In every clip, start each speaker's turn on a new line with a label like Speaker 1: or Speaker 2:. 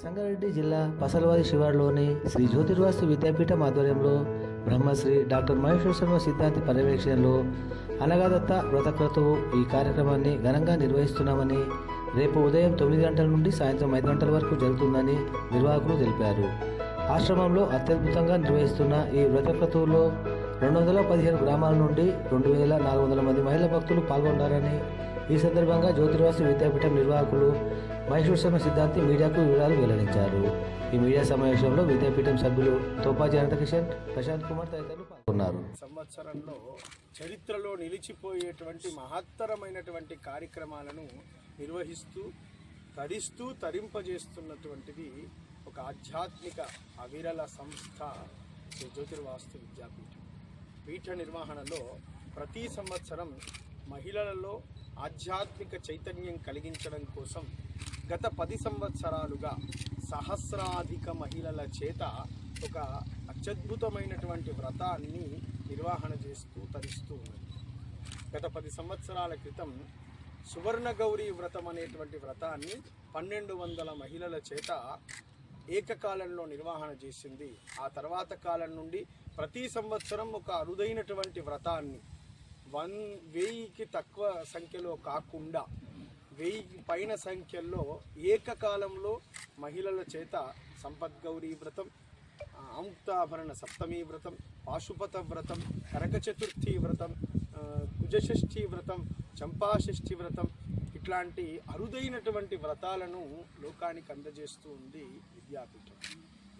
Speaker 1: సంగారెడ్డి జిల్లా పసలవారి శివార్లోని శ్రీ జ్యోతిర్వాస్తు విద్యాపీఠం ఆధ్వర్యంలో బ్రహ్మశ్రీ డాక్టర్ మహేశ్వర శర్మ సిద్ధాంతి పర్యవేక్షణలో అనగాదత్త వ్రతక్రతువు ఈ కార్యక్రమాన్ని ఘనంగా నిర్వహిస్తున్నామని రేపు ఉదయం తొమ్మిది గంటల నుండి సాయంత్రం ఐదు గంటల వరకు జరుగుతుందని నిర్వాహకులు తెలిపారు. ఆశ్రమంలో అత్యద్భుతంగా నిర్వహిస్తున్న ఈ వ్రతక్రతువులో రెండు వందల పదిహేను గ్రామాల నుండి రెండు వేల నాలుగు వందల మంది మహిళా భక్తులు పాల్గొన్నారని ఈ సందర్భంగా జ్యోతిర్వాసు విద్యాపీఠం నిర్వాహకులు మహేశ్వర శర్మ సిద్ధాంతి మీడియాకు వివరాలు వెల్లడించారు. ఈ మీడియా సమావేశంలో విద్యాపీఠం సభ్యులు తోపాజీ అనంతకిషన్ ప్రశాంత్ కుమార్ తదితరులు పాల్గొన్నారు.
Speaker 2: సంవత్సరంలో చరిత్రలో నిలిచిపోయేటువంటి మహత్తరమైనటువంటి కార్యక్రమాలను నిర్వహిస్తూ తరిస్తూ తరింపజేస్తున్నటువంటిది ఒక ఆధ్యాత్మిక అవిరల సంస్థ శ్రీ జ్యోతిర్వాస్తు విద్యాపీఠం. పీఠ నిర్వహణలో ప్రతి సంవత్సరం మహిళలలో ఆధ్యాత్మిక చైతన్యం కలిగించడం కోసం గత పది సంవత్సరాలుగా సహస్రాధిక మహిళల చేత ఒక అత్యద్భుతమైనటువంటి వ్రతాన్ని నిర్వహణ చేస్తూ తరిస్తూ ఉన్నది. గత పది సంవత్సరాల క్రితం సువర్ణ గౌరీ వ్రతం అనేటువంటి వ్రతాన్ని పన్నెండు వందల మహిళల చేత ఏకకాలంలో నిర్వహణ చేసింది. ఆ తర్వాత కాలం నుండి ప్రతి సంవత్సరం ఒక అరుదైనటువంటి వ్రతాన్ని వన్ వెయ్యికి తక్కువ సంఖ్యలో కాకుండా వెయ్యి పైన సంఖ్యల్లో ఏకకాలంలో మహిళల చేత సంపద్గౌరీ వ్రతం అముక్తాభరణ సప్తమి వ్రతం పాశుపత వ్రతం కరక చతుర్థి వ్రతం కుజషష్ఠి వ్రతం చంపాషష్ఠి వ్రతం ఇట్లాంటి అరుదైనటువంటి వ్రతాలను లోకానికి అందజేస్తూ ఉంది విద్యాపీఠం.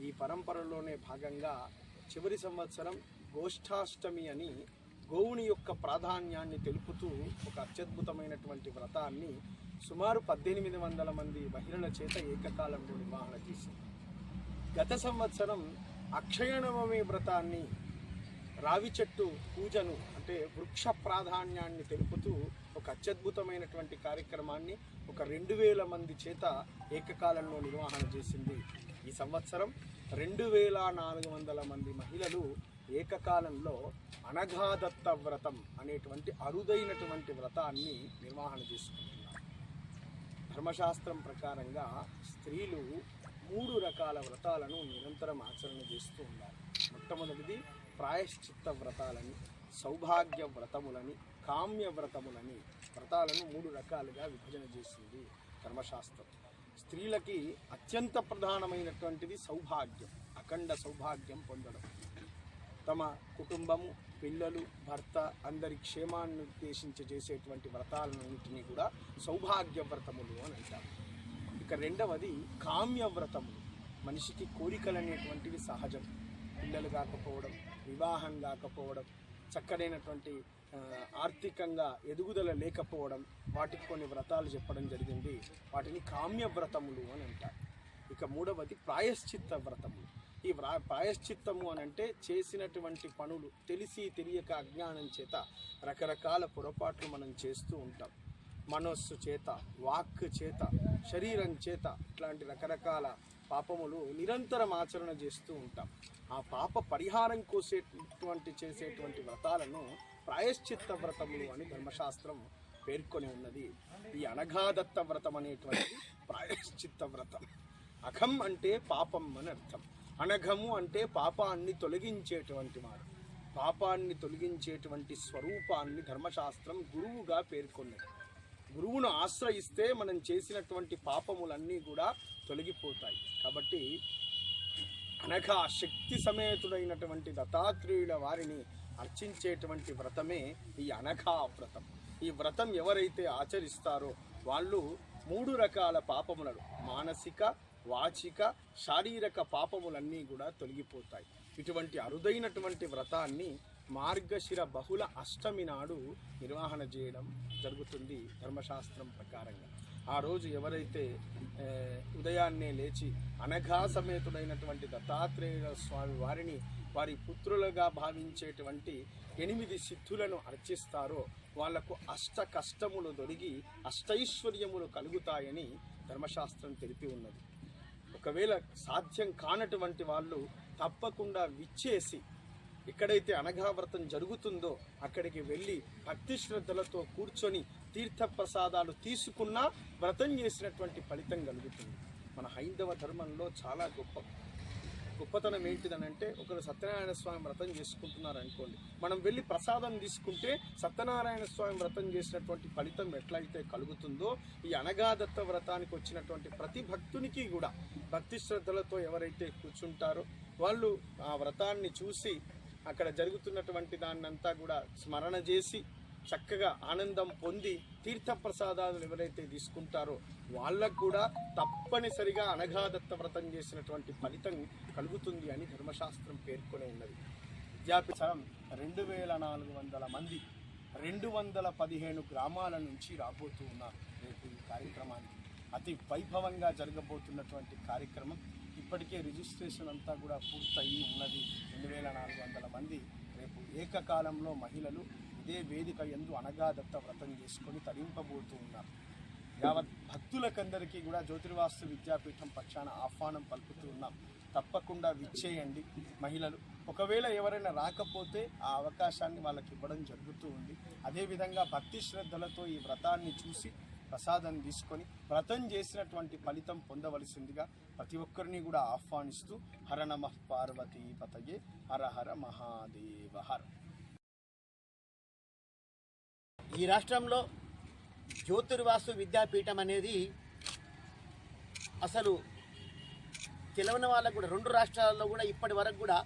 Speaker 2: ఈ పరంపరలోనే భాగంగా చివరి సంవత్సరం గోష్ఠాష్టమి అని గోవుని యొక్క ప్రాధాన్యాన్ని తెలుపుతూ ఒక అత్యద్భుతమైనటువంటి వ్రతాన్ని సుమారు పద్దెనిమిది వందల మంది మహిళల చేత ఏకకాలంలో నిర్వహణ చేసింది. గత సంవత్సరం అక్షయనవమి వ్రతాన్ని రావి చెట్టు పూజను అంటే వృక్ష ప్రాధాన్యాన్ని తెలుపుతూ ఒక అత్యద్భుతమైనటువంటి కార్యక్రమాన్ని ఒక రెండు వేల మంది చేత ఏకకాలంలో నిర్వహణ చేసింది. ఈ సంవత్సరం రెండు వేల నాలుగు వందల మంది మహిళలు ఏకకాలంలో అనఘాదత్త వ్రతం అనేటువంటి అరుదైనటువంటి వ్రతాన్ని నిర్వహణ చేసుకుంటున్నారు. ధర్మశాస్త్రం ప్రకారంగా స్త్రీలు మూడు రకాల వ్రతాలను నిరంతరం ఆచరణ చేస్తూ ఉన్నారు మొట్టమొదటిది ప్రాయశ్చిత్త వ్రతాలని సౌభాగ్య వ్రతములని కామ్య వ్రతములని. వ్రతాలను మూడు రకాలుగా విభజన చేసింది ధర్మశాస్త్రం. స్త్రీలకి అత్యంత ప్రధానమైనటువంటిది సౌభాగ్యం అఖండ సౌభాగ్యం పొందడం. తమ కుటుంబము పిల్లలు భర్త అందరి క్షేమాన్ని ఉద్దేశించి చేసేటువంటి వ్రతాలన్నింటినీ కూడా సౌభాగ్య వ్రతములు అని అంటారు. ఇక రెండవది కామ్య వ్రతములు మనిషికి కోరికలు అనేటువంటివి సహజం. పిల్లలు కాకపోవడం వివాహం కాకపోవడం చక్కడైనటువంటి ఆర్థికంగా ఎదుగుదల లేకపోవడం వాటికి కొన్ని వ్రతాలు చెప్పడం జరిగింది. వాటిని కామ్య వ్రతములు అని అంటారు. ఇక మూడవది ప్రాయశ్చిత్త వ్రతములు ఈ వ్రా ప్రాయశ్చిత్తము అని అంటే చేసినటువంటి పనులు తెలిసి తెలియక అజ్ఞానం చేత రకరకాల పొరపాట్లు మనం చేస్తూ ఉంటాం. మనస్సు చేత వాక్ చేత శరీరం చేత ఇట్లాంటి రకరకాల పాపములు నిరంతరం ఆచరణ చేస్తూ ఉంటాం. ఆ పాప పరిహారం కోసేటువంటి చేసేటువంటి వ్రతాలను ప్రాయశ్చిత్త వ్రతములు అని ధర్మశాస్త్రం పేర్కొని ఉన్నది. ఈ అనఘాదత్త వ్రతం అనేటువంటి ప్రాయశ్చిత్త వ్రతం. అఖం అంటే పాపం అని అర్థం. అనఘము అంటే పాపాన్ని తొలగించేటువంటి వాడు పాపాన్ని తొలగించేటువంటి స్వరూపాన్ని ధర్మశాస్త్రం గురువుగా పేర్కొన్నది. గురువును ఆశ్రయిస్తే మనం చేసినటువంటి పాపములన్నీ కూడా తొలగిపోతాయి. కాబట్టి అనగా శక్తి సమేతుడైనటువంటి దత్తాత్రేయుల వారిని అర్చించేటువంటి వ్రతమే ఈ అనఘా వ్రతం. ఈ వ్రతం ఎవరైతే ఆచరిస్తారో వాళ్ళు మూడు రకాల పాపములను మానసిక వాచిక శారీరక పాపములన్నీ కూడా తొలగిపోతాయి. ఇటువంటి అరుదైనటువంటి వ్రతాన్ని మార్గశిర బహుళ అష్టమి నాడు నిర్వహణ చేయడం జరుగుతుంది ధర్మశాస్త్రం ప్రకారంగా. ఆ రోజు ఎవరైతే ఉదయాన్నే లేచి అనఘా సమేతుడైనటువంటి దత్తాత్రేయ స్వామి వారిని వారి పుత్రులుగా భావించేటువంటి ఎనిమిది సిద్ధులను అర్చిస్తారో వాళ్ళకు అష్ట కష్టములు దొరిగి అష్టైశ్వర్యములు కలుగుతాయని ధర్మశాస్త్రం తెలిపి ఉన్నది. ఒకవేళ సాధ్యం కానటువంటి వాళ్ళు తప్పకుండా విచ్చేసి ఎక్కడైతే అనఘావ్రతం జరుగుతుందో అక్కడికి వెళ్ళి భక్తి శ్రద్ధలతో కూర్చొని తీర్థప్రసాదాలు తీసుకున్నా వ్రతం చేసినటువంటి ఫలితం కలుగుతుంది. మన హైందవ ధర్మంలో చాలా గొప్ప గొప్పతనం ఏంటిదనంటే ఒకరు సత్యనారాయణ స్వామి వ్రతం చేసుకుంటున్నారు అనుకోండి మనం వెళ్ళి ప్రసాదం తీసుకుంటే సత్యనారాయణ స్వామి వ్రతం చేసినటువంటి ఫలితం ఎట్లయితే కలుగుతుందో ఈ అనగాదత్త వ్రతానికి వచ్చినటువంటి ప్రతి భక్తునికి కూడా భక్తి శ్రద్ధలతో ఎవరైతే కూర్చుంటారో వాళ్ళు ఆ వ్రతాన్ని చూసి అక్కడ జరుగుతున్నటువంటి దాన్నంతా కూడా స్మరణ చేసి చక్కగా ఆనందం పొంది తీర్థప్రసాదాలు ఎవరైతే తీసుకుంటారో వాళ్ళకు కూడా తప్పనిసరిగా అనఘాదత్త వ్రతం చేసినటువంటి ఫలితం కలుగుతుంది అని ధర్మశాస్త్రం పేర్కొనే ఉన్నది. విద్యాపీఠం రెండు వేల నాలుగు వందల మంది రెండు వందల పదిహేను గ్రామాల నుంచి రాబోతూ ఉన్నారు రేపు ఈ కార్యక్రమానికి. అతి వైభవంగా జరగబోతున్నటువంటి కార్యక్రమం ఇప్పటికే రిజిస్ట్రేషన్ అంతా కూడా పూర్తయి ఉన్నది. రెండు వేల నాలుగు వందల మంది రేపు ఏకకాలంలో మహిళలు అదే వేదిక ఎందు అనగాదత్త వ్రతం చేసుకొని తరింపబోతూ ఉన్నారు. యావత్ భక్తులకందరికీ కూడా జ్యోతిర్వాస్తు విద్యాపీఠం పక్షాన ఆహ్వానం పలుకుతూ ఉన్నాం. తప్పకుండా విచ్చేయండి మహిళలు. ఒకవేళ ఎవరైనా రాకపోతే ఆ అవకాశాన్ని వాళ్ళకి ఇవ్వడం జరుగుతూ ఉంది. అదేవిధంగా భక్తి శ్రద్ధలతో ఈ వ్రతాన్ని చూసి ప్రసాదం తీసుకొని వ్రతం చేసినటువంటి ఫలితం పొందవలసిందిగా ప్రతి ఒక్కరిని కూడా ఆహ్వానిస్తూ హర నమ పార్వతీ పతయే హర హర మహాదేవ హర.
Speaker 3: ఈ రాష్ట్రంలో జ్యోతిర్వాసు విద్యాపీఠం అనేది అసలు తెలవని వాళ్ళకు కూడా రెండు రాష్ట్రాల్లో కూడా ఇప్పటి వరకు కూడా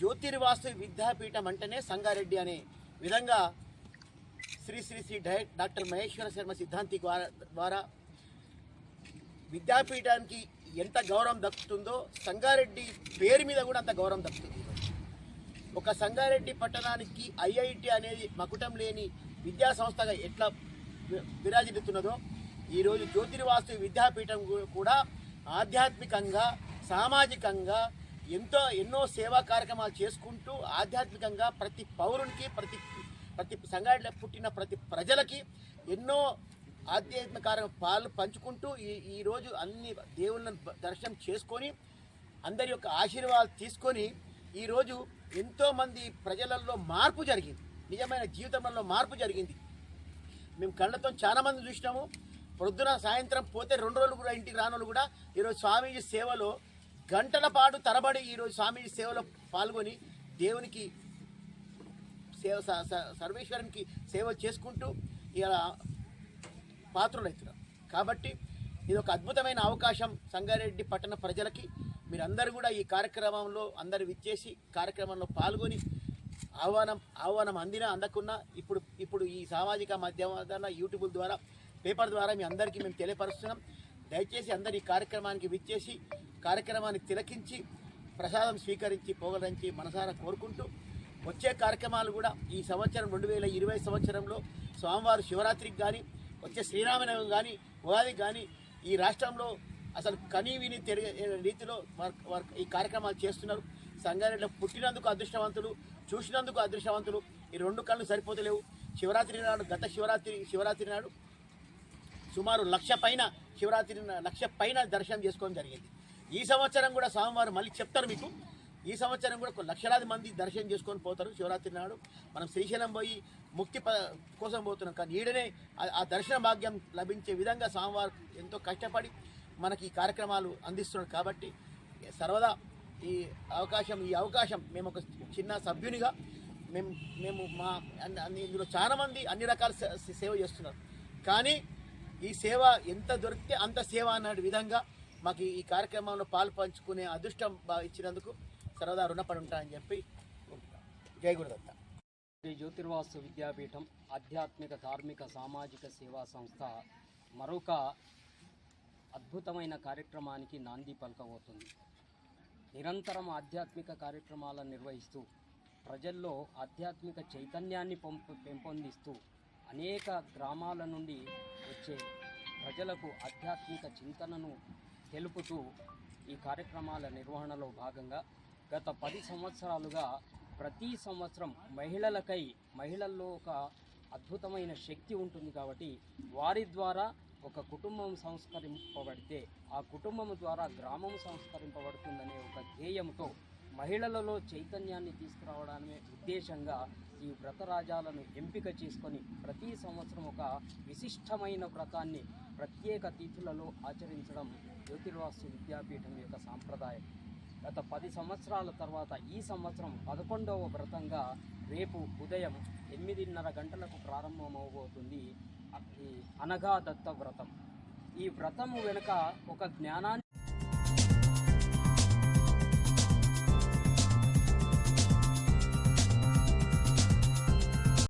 Speaker 3: జ్యోతిర్వాసు విద్యాపీఠం అంటేనే సంగారెడ్డి అనే విధంగా శ్రీ శ్రీ శ్రీ డాక్టర్ మహేశ్వర శర్మ సిద్ధాంతి ద్వారా విద్యాపీఠానికి ఎంత గౌరవం దక్కుతుందో సంగారెడ్డి పేరు మీద కూడా అంత గౌరవం దక్కుతుంది. ఒక సంగారెడ్డి పట్టణానికి ఐఐటి అనేది మకుటం లేని విద్యా సంస్థగా ఎట్లా విరాజిల్లుతున్నదో ఈరోజు జ్యోతిర్వాస్తు విద్యాపీఠం కూడా ఆధ్యాత్మికంగా సామాజికంగా ఎంతో ఎన్నో సేవా కార్యక్రమాలు చేసుకుంటూ ఆధ్యాత్మికంగా ప్రతి పౌరునికి ప్రతి ప్రతి సంగారెడ్డిలో పుట్టిన ప్రతి ప్రజలకి ఎన్నో ఆధ్యాత్మిక పాలు పంచుకుంటూ ఈ ఈరోజు అన్ని దేవుళ్ళను దర్శనం చేసుకొని అందరి యొక్క ఆశీర్వాదాలు తీసుకొని ఈరోజు ఎంతోమంది ప్రజలలో మార్పు జరిగింది. నిజమైన జీవితంలో మార్పు జరిగింది. మేము కళ్ళతో చాలామంది చూసినాము. పొద్దున సాయంత్రం పోతే రెండు రోజులు కూడా ఇంటికి రానోళ్ళు కూడా ఈరోజు స్వామీజీ సేవలో గంటల పాటు తరబడి ఈరోజు స్వామీజీ సేవలో పాల్గొని దేవునికి సేవ స- సర్వేశ్వరునికి సేవ చేసుకుంటూ ఇలా పాత్రులవుతున్నారు కాబట్టి ఇది ఒక అద్భుతమైన అవకాశం సంగారెడ్డి పట్టణ ప్రజలకి. మీరందరూ కూడా ఈ కార్యక్రమంలో అందరు విచ్చేసి కార్యక్రమంలో పాల్గొని ఆహ్వానం ఆహ్వానం అందినా అందకున్నా ఇప్పుడు ఇప్పుడు ఈ సామాజిక మాధ్యమాల ద్వారా యూట్యూబ్ ద్వారా పేపర్ ద్వారా మీ అందరికీ మేము తెలియపరుస్తున్నాం. దయచేసి అందరు ఈ కార్యక్రమానికి విచ్చేసి కార్యక్రమాన్ని తిలకించి ప్రసాదం స్వీకరించి పోగలంచి మనసారా కోరుకుంటూ వచ్చే కార్యక్రమాలు కూడా ఈ సంవత్సరం రెండు వేల ఇరవై సంవత్సరంలో స్వామివారు శివరాత్రికి కానీ వచ్చే శ్రీరామనవమి కానీ ఉగాది కానీ ఈ రాష్ట్రంలో అసలు కనీ విని రీతిలో ఈ కార్యక్రమాలు చేస్తున్నారు. సంగారెడ్డిలో పుట్టినందుకు అదృష్టవంతులు చూసినందుకు అదృష్టవంతులు. ఈ రెండు కళ్ళు సరిపోతలేవు. శివరాత్రి నాడు గత శివరాత్రి శివరాత్రి నాడు సుమారు లక్ష పైన శివరాత్రి లక్ష పైన దర్శనం చేసుకోవడం జరిగింది. ఈ సంవత్సరం కూడా స్వామివారు మళ్ళీ చెప్తారు మీకు. ఈ సంవత్సరం కూడా ఒక లక్షలాది మంది దర్శనం చేసుకొని పోతారు శివరాత్రి నాడు. మనం శ్రీశైలం పోయి ముక్తి ప కోసం పోతున్నాం. కానీ ఈడనే ఆ- ఆ దర్శన భాగ్యం లభించే విధంగా స్వామివారు ఎంతో కష్టపడి మనకి ఈ కార్యక్రమాలు అందిస్తున్నారు కాబట్టి సర్వదా ఈ అవకాశం ఈ అవకాశం మేము ఒక చిన్న సభ్యునిగా మేము మేము మా ఇందులో చాలామంది అన్ని రకాల సే- సేవ చేస్తున్నారు. కానీ ఈ సేవ ఎంత దొరికితే అంత సేవ అన్న విధంగా మాకు ఈ కార్యక్రమంలో పాలు పంచుకునే అదృష్టం ఇచ్చినందుకు సరదా రుణపడి ఉంటానని చెప్పి జై గురుదత్త.
Speaker 4: శ్రీ జ్యోతిర్వాసు విద్యాపీఠం ఆధ్యాత్మిక ధార్మిక సామాజిక సేవా సంస్థ మరొక అద్భుతమైన కార్యక్రమానికి నాంది పలకబోతుంది. నిరంతరం ఆధ్యాత్మిక కార్యక్రమాలను నిర్వహిస్తూ ప్రజల్లో ఆధ్యాత్మిక చైతన్యాన్ని పంపు పెంపొందిస్తూ అనేక గ్రామాల నుండి వచ్చే ప్రజలకు ఆధ్యాత్మిక చింతనను తెలుపుతూ ఈ కార్యక్రమాల నిర్వహణలో భాగంగా గత పది సంవత్సరాలుగా ప్రతి సంవత్సరం మహిళలకై మహిళల్లో ఒక అద్భుతమైన శక్తి ఉంటుంది కాబట్టి వారి ద్వారా ఒక కుటుంబం సంస్కరింపబడితే ఆ కుటుంబం ద్వారా గ్రామం సంస్కరింపబడుతుందనే ఒక ధ్యేయంతో మహిళలలో చైతన్యాన్ని తీసుకురావడమే ఉద్దేశంగా ఈ వ్రతరాజాలను ఎంపిక చేసుకొని ప్రతి సంవత్సరం ఒక విశిష్టమైన వ్రతాన్ని ప్రత్యేక తిథులలో ఆచరించడం జ్యోతిర్వాసు విద్యాపీఠం యొక్క సాంప్రదాయం. గత పది సంవత్సరాల తర్వాత ఈ సంవత్సరం పదకొండవ వ్రతంగా రేపు ఉదయం ఎనిమిదిన్నర గంటలకు ప్రారంభమవబోతుంది. అనగా దత్త వ్రతం ఈ వ్రతము వెనుక ఒక జ్ఞానాన్ని